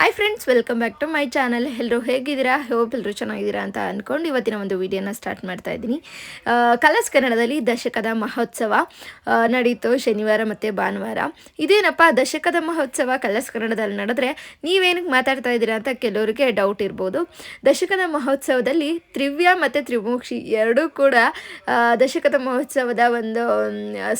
Hi friends welcome back to my channel ಎಲ್ಲರೂ ಹೇಗಿದ್ದೀರಾ? Hope ಎಲ್ಲರೂ ಚೆನ್ನಾಗಿದ್ದೀರಾ ಅಂತ ಅಂದ್ಕೊಂಡು ಇವತ್ತಿನ ಒಂದು ವಿಡಿಯೋನ ಸ್ಟಾರ್ಟ್ ಮಾಡ್ತಾ ಇದ್ದೀನಿ. ಕಲರ್ಸ್ ಕನ್ನಡದಲ್ಲಿ ದಶಕದ ಮಹೋತ್ಸವ ನಡೀತು ಶನಿವಾರ ಮತ್ತು ಭಾನುವಾರ. ಇದೇನಪ್ಪ, ದಶಕದ ಮಹೋತ್ಸವ? ಕಲರ್ಸ್ ಕನ್ನಡದಲ್ಲಿ ನಡೆದ್ರೆ ನೀವೇನಕ್ಕೆ ಮಾತಾಡ್ತಾ ಇದ್ದೀರಾ ಅಂತ ಕೆಲವರಿಗೆ ಡೌಟ್ ಇರ್ಬೋದು. ದಶಕದ ಮಹೋತ್ಸವದಲ್ಲಿ ತ್ರಿವ್ಯ ಮತ್ತು ತ್ರಿಮೋಕ್ಷಿ ಎರಡೂ ಕೂಡ ದಶಕದ ಮಹೋತ್ಸವದ ಒಂದು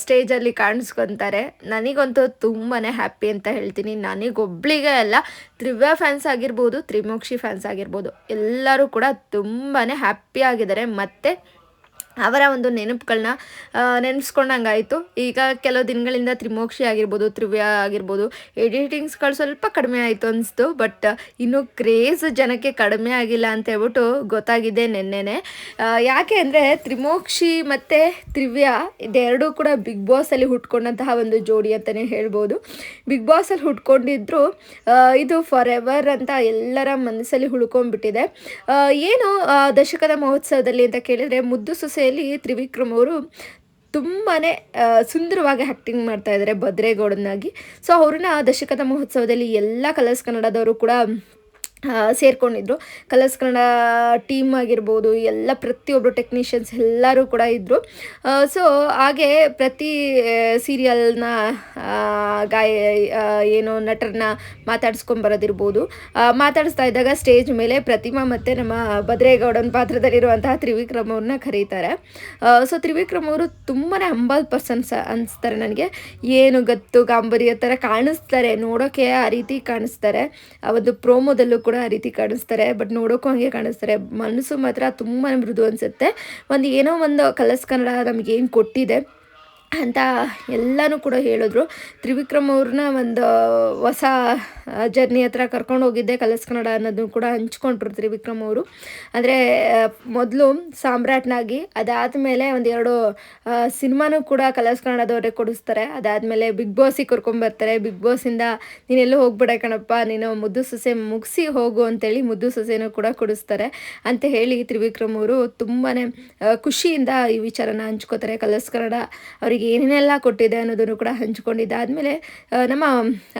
ಸ್ಟೇಜಲ್ಲಿ ಕಾಣಿಸ್ಕೊತಾರೆ. ನನಗಂತೂ ತುಂಬಾ ಹ್ಯಾಪಿ ಅಂತ ಹೇಳ್ತೀನಿ. ನನಗೊಬ್ಳಿಗೆ ಅಲ್ಲ ತ್ರಿವ್ಯ ಫ್ಯಾನ್ಸ್ ಆಗಿರ್ಬೋದು ತ್ರಿಮೋಕ್ಷಿ ಫ್ಯಾನ್ಸ್ ಆಗಿರ್ಬೋದು ಎಲ್ಲರೂ ಕೂಡ ತುಂಬಾ ಹ್ಯಾಪಿ ಆಗಿದ್ದಾರೆ. ಮತ್ತು ಅವರ ಒಂದು ನೆನಪುಗಳನ್ನ ನೆನೆಸ್ಕೊಂಡಂಗಾಯಿತು. ಈಗ ಕೆಲವು ದಿನಗಳಿಂದ ತ್ರಿಮೋಕ್ಷಿ ಆಗಿರ್ಬೋದು ತ್ರಿವ್ಯ ಆಗಿರ್ಬೋದು ಎಡಿಟಿಂಗ್ಸ್ಗಳು ಸ್ವಲ್ಪ ಕಡಿಮೆ ಆಯಿತು ಅನಿಸ್ತು ಬಟ್ ಇನ್ನೂ ಕ್ರೇಜ್ ಜನಕ್ಕೆ ಕಡಿಮೆ ಆಗಿಲ್ಲ ಅಂತ ಹೇಳ್ಬಿಟ್ಟು ಗೊತ್ತಾಗಿದೆ ನೆನ್ನೆನೆ. ಯಾಕೆ ಅಂದರೆ ತ್ರಿಮೋಕ್ಷಿ ಮತ್ತು ತ್ರಿವ್ಯ ಇದೆರಡೂ ಕೂಡ ಬಿಗ್ ಬಾಸಲ್ಲಿ ಹುಟ್ಕೊಂಡಂತಹ ಒಂದು ಜೋಡಿ ಅಂತಲೇ ಹೇಳ್ಬೋದು. ಬಿಗ್ ಬಾಸಲ್ಲಿ ಹುಟ್ಕೊಂಡಿದ್ರು ಇದು ಫಾರ್ ಎವರ್ ಅಂತ ಎಲ್ಲರ ಮನಸ್ಸಲ್ಲಿ ಉಳ್ಕೊಂಡ್ಬಿಟ್ಟಿದೆ ಆ, ಏನು ದಶಕದ ಮಹೋತ್ಸವದಲ್ಲಿ ಅಂತ ಕೇಳಿದರೆ ಮುದ್ದು ಸೊಸೆಯಲ್ಲಿ ತ್ರಿವಿಕ್ರಮ್ ಅವರು ತುಂಬಾ ಸುಂದರವಾಗಿ ಆ್ಯಕ್ಟಿಂಗ್ ಮಾಡ್ತಾ ಇದ್ದಾರೆ ಭದ್ರೇಗೌಡನಾಗಿ. ಸೊ ಅವ್ರನ್ನ ದಶಕದ ಮಹೋತ್ಸವದಲ್ಲಿ ಎಲ್ಲ ಕಲರ್ಸ್ ಕನ್ನಡದವರು ಕೂಡ ಸೇರ್ಕೊಂಡಿದ್ರು. ಕಲರ್ಸ್ ಕನ್ನಡ ಟೀಮ್ ಆಗಿರ್ಬೋದು ಎಲ್ಲ ಪ್ರತಿಯೊಬ್ಬರು ಟೆಕ್ನಿಷಿಯನ್ಸ್ ಎಲ್ಲರೂ ಕೂಡ ಇದ್ದರು ಸೊ ಹಾಗೆ ಪ್ರತಿ ಸೀರಿಯಲ್ನ ಗಾಯ ಏನು ನಟರನ್ನ ಮಾತಾಡಿಸ್ಕೊಂಬರೋದಿರ್ಬೋದು ಮಾತಾಡಿಸ್ತಾ ಇದ್ದಾಗ ಸ್ಟೇಜ್ ಮೇಲೆ ಪ್ರತಿಮಾ ಮತ್ತು ನಮ್ಮ ಭದ್ರೇಗೌಡನ ಪಾತ್ರದಲ್ಲಿರುವಂತಹ ತ್ರಿವಿಕ್ರಮ್ ಅವ್ರನ್ನ ಕರೀತಾರೆ. ಸೊ ತ್ರಿವಿಕ್ರಮ್ ಅವರು ತುಂಬಾ ಹಂಬಲ್ ಪರ್ಸನ್ಸ್ ಅನಿಸ್ತಾರೆ ನನಗೆ. ಏನು ಗತ್ತು ಗಾಂಬರಿಯ ಥರ ಕಾಣಿಸ್ತಾರೆ ನೋಡೋಕ್ಕೆ ಆ ರೀತಿ ಕಾಣಿಸ್ತಾರೆ. ಆ ಪ್ರೋಮೋದಲ್ಲೂ ಕೂಡ ಆ ರೀತಿ ಕಾಣಿಸ್ತಾರೆ. ಬಟ್ ನೋಡೋಕ್ಕೂ ಹಂಗೆ ಕಾಣಿಸ್ತಾರೆ. ಮನಸ್ಸು ಮಾತ್ರ ತುಂಬಾ ಮೃದು ಅನಿಸುತ್ತೆ. ಒಂದು ಏನೋ ಒಂದು ಕಲರ್ಸ್ ಕನ್ನಡ ನಮಗೆ ಏನು ಕೊಟ್ಟಿದೆ. ಅಂತ ಎಲ್ಲನೂ ಕೂಡ ಹೇಳಿದ್ರು. ತ್ರಿವಿಕ್ರಮ್ ಅವ್ರನ್ನ ಒಂದು ಹೊಸ ಜರ್ನಿ ಹತ್ರ ಕರ್ಕೊಂಡು ಹೋಗಿದ್ದೆ ಕಲರ್ಸ್ ಕನ್ನಡ ಅನ್ನೋದನ್ನು ಕೂಡ ಹಂಚ್ಕೊಂಡ್ರು ತ್ರಿವಿಕ್ರಮ್ ಅವರು. ಅಂದರೆ ಮೊದಲು ಸಾಮ್ರಾಟ್ನಾಗಿ ಅದಾದಮೇಲೆ ಎರಡು ಸಿನಿಮಾನೂ ಕೂಡ ಕಲರ್ಸ್ ಕನ್ನಡದವರೇ ಕೊಡಿಸ್ತಾರೆ. ಅದಾದಮೇಲೆ ಬಿಗ್ ಬಾಸಿಗೆ ಕರ್ಕೊಂಬರ್ತಾರೆ ಬಿಗ್ ಬಾಸಿಂದ ನೀನೆಲ್ಲೂ ಹೋಗ್ಬೇಡ ಕಣಪ್ಪ, ನೀನು ಮುದ್ದು ಸೊಸೆ ಮುಗಿಸಿ ಹೋಗು ಅಂತೇಳಿ ಮುದ್ದು ಸೊಸೆನೂ ಕೂಡ ಕೊಡಿಸ್ತಾರೆ ಅಂತ ಹೇಳಿ ತ್ರಿವಿಕ್ರಮ್ ಅವರು ತುಂಬಾ ಖುಷಿಯಿಂದ ಈ ವಿಚಾರನ ಹಂಚ್ಕೋತಾರೆ ಕಲರ್ಸ್ ಕನ್ನಡ ಅವರಿಗೆ. ಏನೇನೆಲ್ಲ ಕೊಟ್ಟಿದೆ ಅನ್ನೋದನ್ನು ಕೂಡ ಹಂಚ್ಕೊಂಡಿದ್ದಾದಮೇಲೆ ನಮ್ಮ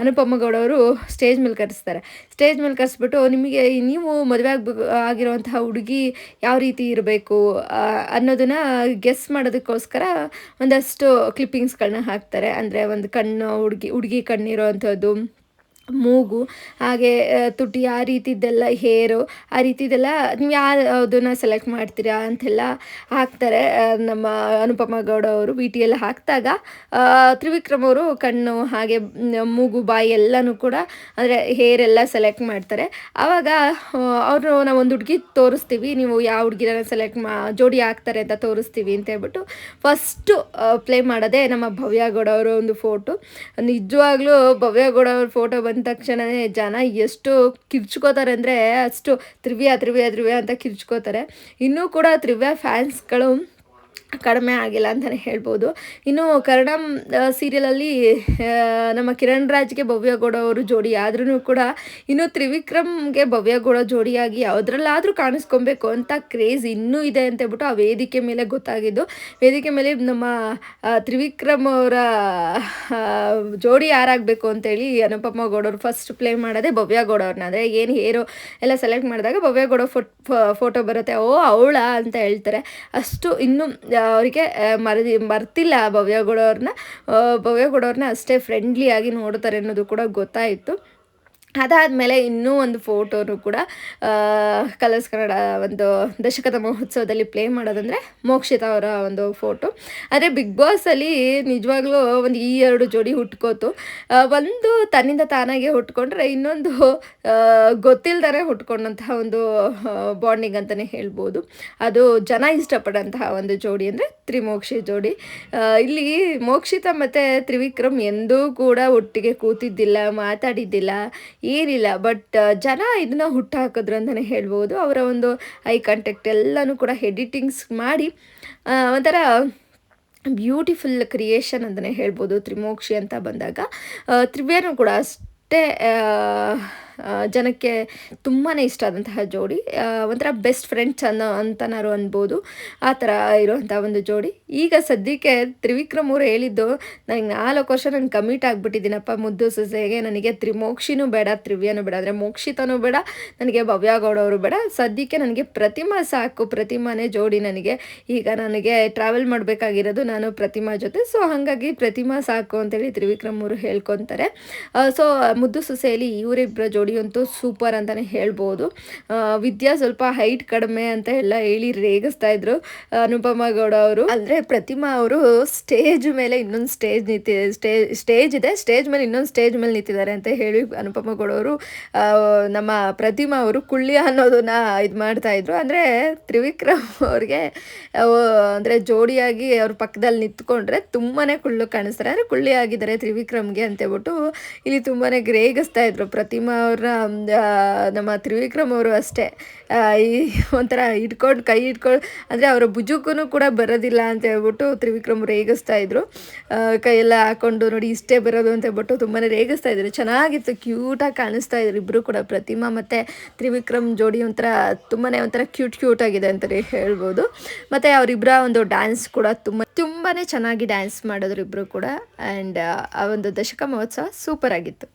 ಅನುಪಮ ಗೌಡ ಅವರು ಸ್ಟೇಜ್ ಮೇಲೆ ಕರೆಸ್ತಾರೆ. ಸ್ಟೇಜ್ ಮೇಲೆ ಕರೆಸ್ಬಿಟ್ಟು, ನಿಮಗೆ ನೀವು ಮದುವೆ ಆಗ ಆಗಿರುವಂತಹ ಹುಡುಗಿ ಯಾವ ರೀತಿ ಇರಬೇಕು? ಅನ್ನೋದನ್ನು ಗೆಸ್ ಮಾಡೋದಕ್ಕೋಸ್ಕರ ಒಂದಷ್ಟು ಕ್ಲಿಪ್ಪಿಂಗ್ಸ್ಗಳನ್ನ ಹಾಕ್ತಾರೆ. ಅಂದರೆ ಒಂದು ಕಣ್ಣು, ಹುಡುಗಿ ಹುಡುಗಿ ಕಣ್ಣಿರೋ ಅಂಥದ್ದು ಮೂಗು, ಹಾಗೆ ತುಟಿ, ಆ ರೀತಿದ್ದೆಲ್ಲ ಹೇರು, ಆ ರೀತಿದೆಲ್ಲ ನೀವು ಯಾವುದನ್ನ ಸೆಲೆಕ್ಟ್ ಮಾಡ್ತೀರಾ ಅಂತೆಲ್ಲ ಹಾಕ್ತಾರೆ. ನಮ್ಮ ಅನುಪಮ ಗೌಡ ಅವರು ವಿ ಟಿ ಎಲ್ಲ ಹಾಕಿದಾಗ ತ್ರಿವಿಕ್ರಮ್ ಅವರು ಕಣ್ಣು, ಹಾಗೆ ಮೂಗು, ಬಾಯಿ ಎಲ್ಲನೂ ಕೂಡ ಅಂದರೆ ಹೇರ್ ಎಲ್ಲ ಸೆಲೆಕ್ಟ್ ಮಾಡ್ತಾರೆ ಆವಾಗ ಅವರು ನಾವು ಒಂದು ಹುಡುಗಿ ತೋರಿಸ್ತೀವಿ, ನೀವು ಯಾವ ಹುಡುಗಿನ ಸೆಲೆಕ್ಟ್ ಮಾ, ಜೋಡಿ ಹಾಕ್ತಾರೆ ಅಂತ ತೋರಿಸ್ತೀವಿ ಅಂತ ಹೇಳ್ಬಿಟ್ಟು ಫಸ್ಟು ಪ್ಲೇ ಮಾಡೋದೇ ನಮ್ಮ ಭವ್ಯ ಗೌಡ ಅವರ ಒಂದು ಫೋಟೋ ನಿಜವಾಗ್ಲೂ ಭವ್ಯ ಗೌಡ ಅವ್ರ ಫೋಟೋ ಬಂದ ತಕ್ಷಣವೇ ಜನ ಎಷ್ಟು ಕಿರ್ಚ್ಕೋತಾರೆ ಅಂದರೆ ಅಷ್ಟು ತ್ರಿವ್ಯ ತ್ರಿವ್ಯ ತ್ರಿವ್ಯ ಅಂತ ಕಿರ್ಚ್ಕೋತಾರೆ. ಇನ್ನೂ ಕೂಡ ತ್ರಿವ್ಯ ಫ್ಯಾನ್ಸ್ಗಳು ಕಡಿಮೆ ಆಗಿಲ್ಲ ಅಂತಲೇ ಹೇಳ್ಬೋದು. ಇನ್ನು ಕನ್ನಡಂ ಸೀರಿಯಲಲ್ಲಿ ನಮ್ಮ ಕಿರಣ್ ರಾಜ್ಗೆ ಭವ್ಯ ಗೌಡ ಅವರು ಜೋಡಿ ಆದ್ರೂ ಕೂಡ ಇನ್ನು ತ್ರಿವಿಕ್ರಮ್ಗೆ ಭವ್ಯ ಗೌಡ ಜೋಡಿಯಾಗಿ ಯಾವುದ್ರಲ್ಲಾದರೂ ಕಾಣಿಸ್ಕೊಬೇಕು ಅಂತ ಕ್ರೇಜ್ ಇನ್ನೂ ಇದೆ ಅಂತ ಹೇಳ್ಬಿಟ್ಟು ಆ ವೇದಿಕೆ ಮೇಲೆ ಗೊತ್ತಾಗಿದ್ದು. ವೇದಿಕೆ ಮೇಲೆ ನಮ್ಮ ತ್ರಿವಿಕ್ರಮ್ ಅವರ ಜೋಡಿ ಯಾರಾಗಬೇಕು ಅಂತೇಳಿ ಅನುಪಮ ಗೌಡ ಅವರು ಫಸ್ಟ್ ಪ್ಲೇ ಮಾಡೋದೇ ಭವ್ಯ ಗೌಡ ಅವ್ರನ್ನ ಅಂದರೆ ಏನು ಹೇರೋ ಎಲ್ಲ ಸೆಲೆಕ್ಟ್ ಮಾಡಿದಾಗ ಭವ್ಯ ಗೌಡ ಫೋಟೋ ಬರುತ್ತೆ. ಓ, ಅವಳ ಅಂತ ಹೇಳ್ತಾರೆ. ಅಷ್ಟು ಇನ್ನೂ ಅವರಿಗೆ ಮರದಿ ಮರ್ತಿಲ್ಲ ಭವ್ಯ ಗೌಡ ಅವ್ರನ್ನ ಭವ್ಯ ಗೌಡ ಅವ್ರನ್ನ ಅಷ್ಟೇ ಫ್ರೆಂಡ್ಲಿಯಾಗಿ ನೋಡ್ತಾರೆ ಅನ್ನೋದು ಕೂಡ ಗೊತ್ತಾಯಿತು. ಅದಾದಮೇಲೆ ಇನ್ನೂ ಒಂದು ಫೋಟೋನು ಕೂಡ ಕಲರ್ಸ್ ಕನ್ನಡ ಒಂದು ದಶಕದ ಮಹೋತ್ಸವದಲ್ಲಿ ಪ್ಲೇ ಮಾಡೋದಂದರೆ ಮೋಕ್ಷಿತ ಅವರ ಒಂದು ಫೋಟೋ. ಆದರೆ ಬಿಗ್ ಬಾಸಲ್ಲಿ ನಿಜವಾಗ್ಲೂ ಒಂದು ಈ ಎರಡು ಜೋಡಿ ಹುಟ್ಕೋತು. ಒಂದು ತನ್ನಿಂದ ತಾನಾಗೆ ಹುಟ್ಕೊಂಡ್ರೆ ಇನ್ನೊಂದು ಗೊತ್ತಿಲ್ದರೆ ಹುಟ್ಕೊಂಡಂತಹ ಒಂದು ಬಾಂಡಿಂಗ್ ಅಂತಲೇ ಹೇಳ್ಬೋದು. ಅದು ಜನ ಇಷ್ಟಪಡೋಂತಹ ಒಂದು ಜೋಡಿ ಅಂದರೆ ತ್ರಿಮೋಕ್ಷಿ ಜೋಡಿ. ಇಲ್ಲಿ ಮೋಕ್ಷಿತ ಮತ್ತು ತ್ರಿವಿಕ್ರಮ್ ಎಂದೂ ಕೂಡ ಒಟ್ಟಿಗೆ ಕೂತಿದ್ದಿಲ್ಲ, ಮಾತಾಡಿದ್ದಿಲ್ಲ. ಏನಿಲ್ಲ ಬಟ್ ಜನ ಇದನ್ನ ಹುಟ್ಟಾಕಿದ್ರು ಅಂತಲೇ ಹೇಳ್ಬೋದು. ಅವರ ಒಂದು ಐ ಕಾಂಟ್ಯಾಕ್ಟ್ ಎಲ್ಲನೂ ಕೂಡ ಎಡಿಟಿಂಗ್ಸ್ ಮಾಡಿ ಒಂಥರ ಬ್ಯೂಟಿಫುಲ್ ಕ್ರಿಯೇಷನ್ ಅಂತಲೇ ಹೇಳ್ಬೋದು ತ್ರಿಮೋಕ್ಷಿ ಅಂತ ಬಂದಾಗ. ತ್ರಿವೇನು ಕೂಡ ಅಷ್ಟೇ ಜನಕ್ಕೆ ತುಂಬಾ ಇಷ್ಟ ಆದಂತಹ ಜೋಡಿ. ಒಂಥರ ಬೆಸ್ಟ್ ಫ್ರೆಂಡ್ಸ್ ಅನ್ನೋ ಅಂತನಾರು ಅನ್ಬೋದು. ಆ ಥರ ಇರುವಂಥ ಒಂದು ಜೋಡಿ. ಈಗ ಸದ್ಯಕ್ಕೆ ತ್ರಿವಿಕ್ರಮ್ ಅವರು ಹೇಳಿದ್ದು ನನಗೆ ನಾಲ್ಕು ವರ್ಷ ನಾನು ಕಮಿಟ್ ಆಗಿಬಿಟ್ಟಿದ್ದೀನಪ್ಪ ಮುದ್ದು ಸೊಸೆಗೆ. ನನಗೆ ತ್ರಿಮೋಕ್ಷಿನೂ ಬೇಡ, ತ್ರಿವ್ಯನೂ ಬೇಡ. ಅಂದರೆ ಮೋಕ್ಷಿತನೂ ಬೇಡ, ನನಗೆ ಭವ್ಯ ಗೌಡ ಅವರು ಬೇಡ. ಸದ್ಯಕ್ಕೆ ನನಗೆ ಪ್ರತಿಮಾ ಸಾಕು. ಪ್ರತಿಮಾನೇ ಜೋಡಿ ನನಗೆ. ಈಗ ನನಗೆ ಟ್ರಾವೆಲ್ ಮಾಡಬೇಕಾಗಿರೋದು ನಾನು ಪ್ರತಿಮಾ ಜೊತೆ. ಸೊ ಹಾಗಾಗಿ ಪ್ರತಿಮಾ ಸಾಕು ಅಂತೇಳಿ ತ್ರಿವಿಕ್ರಮ್ ಅವರು ಹೇಳ್ಕೊತಾರೆ. ಸೊ ಮುದ್ದು ಸೊಸೆಯಲ್ಲಿ ಇವರಿಬ್ಬರ ಜೋಡಿ ಅಂತೂ ಸೂಪರ್ ಅಂತಲೇ ಹೇಳ್ಬೋದು. ವಿದ್ಯಾ ಸ್ವಲ್ಪ ಹೈಟ್ ಕಡಿಮೆ ಅಂತ ಎಲ್ಲ ಹೇಳಿ ರೇಗಿಸ್ತಾ ಇದ್ರು, ಅನುಪಮ ಗೌಡ ಅವರು. ಅಂದರೆ ಪ್ರತಿಮಾ ಅವರು ಸ್ಟೇಜ್ ಮೇಲೆ ಇನ್ನೊಂದು ಸ್ಟೇಜ್ ನಿಂತಿ ಸ್ಟೇಜ್ ಸ್ಟೇಜ್ ಇದೆ, ಸ್ಟೇಜ್ ಮೇಲೆ ಇನ್ನೊಂದು ಸ್ಟೇಜ್ ಮೇಲೆ ನಿಂತಿದ್ದಾರೆ ಅಂತ ಹೇಳಿ ಅನುಪಮ ಗೌಡ ಅವರು ನಮ್ಮ ಪ್ರತಿಮಾ ಅವರು ಕುಳ್ಳಿ ಅನ್ನೋದನ್ನ ಇದು ಮಾಡ್ತಾ ಇದ್ರು. ಅಂದರೆ ತ್ರಿವಿಕ್ರಮ್ ಅವ್ರಿಗೆ ಅಂದರೆ ಜೋಡಿಯಾಗಿ ಅವ್ರ ಪಕ್ಕದಲ್ಲಿ ನಿಂತ್ಕೊಂಡ್ರೆ ತುಂಬಾ ಕುಳ್ಳು ಕಾಣಿಸ್ತಾರೆ. ಅಂದರೆ ಕುಳ್ಳಿ ಆಗಿದ್ದಾರೆ ತ್ರಿವಿಕ್ರಮ್ಗೆ ಅಂತೇಳ್ಬಿಟ್ಟು ಇಲ್ಲಿ ತುಂಬಾ ಗ್ರೇಗಿಸ್ತಾ ಇದ್ರು ಪ್ರತಿಮಾ ಅವ್ರನ್ನ ನಮ್ಮ ತ್ರಿವಿಕ್ರಮ್ ಅವರು ಅಷ್ಟೇ. ಈ ಒಂಥರ ಇಟ್ಕೊಂಡು ಕೈ ಇಟ್ಕೊಂಡು ಅಂದರೆ ಅವರ ಭುಜಕ್ಕೂ ಕೂಡ ಬರೋದಿಲ್ಲ ಅಂತ ಹೇಳ್ಬಿಟ್ಟು ತ್ರಿವಿಕ್ರಮ್ ರೇಗಿಸ್ತಾ ಇದ್ರು. ಕೈಯೆಲ್ಲ ಹಾಕೊಂಡು ನೋಡಿ ಇಷ್ಟೇ ಬರೋದು ಅಂತ ಹೇಳ್ಬಿಟ್ಟು ತುಂಬಾ ರೇಗಿಸ್ತಾ ಇದ್ರು. ಚೆನ್ನಾಗಿತ್ತು, ಕ್ಯೂಟಾಗಿ ಕಾಣಿಸ್ತಾ ಇದ್ರು ಇಬ್ಬರು ಕೂಡ. ಪ್ರತಿಮಾ ಮತ್ತು ತ್ರಿವಿಕ್ರಮ್ ಜೋಡಿ ಒಂಥರ ತುಂಬಾ ಒಂಥರ ಕ್ಯೂಟ್ ಕ್ಯೂಟ್ ಆಗಿದೆ ಅಂತಲೇ ಹೇಳ್ಬೋದು. ಮತ್ತು ಅವರಿಬ್ಬರ ಒಂದು ಡ್ಯಾನ್ಸ್ ಕೂಡ ತುಂಬ ತುಂಬಾ ಚೆನ್ನಾಗಿ ಡ್ಯಾನ್ಸ್ ಮಾಡಿದ್ರು ಇಬ್ಬರು ಕೂಡ. ಆ್ಯಂಡ್ ಆ ಒಂದು ದಶಕ ಮಹೋತ್ಸವ ಸೂಪರ್ ಆಗಿತ್ತು.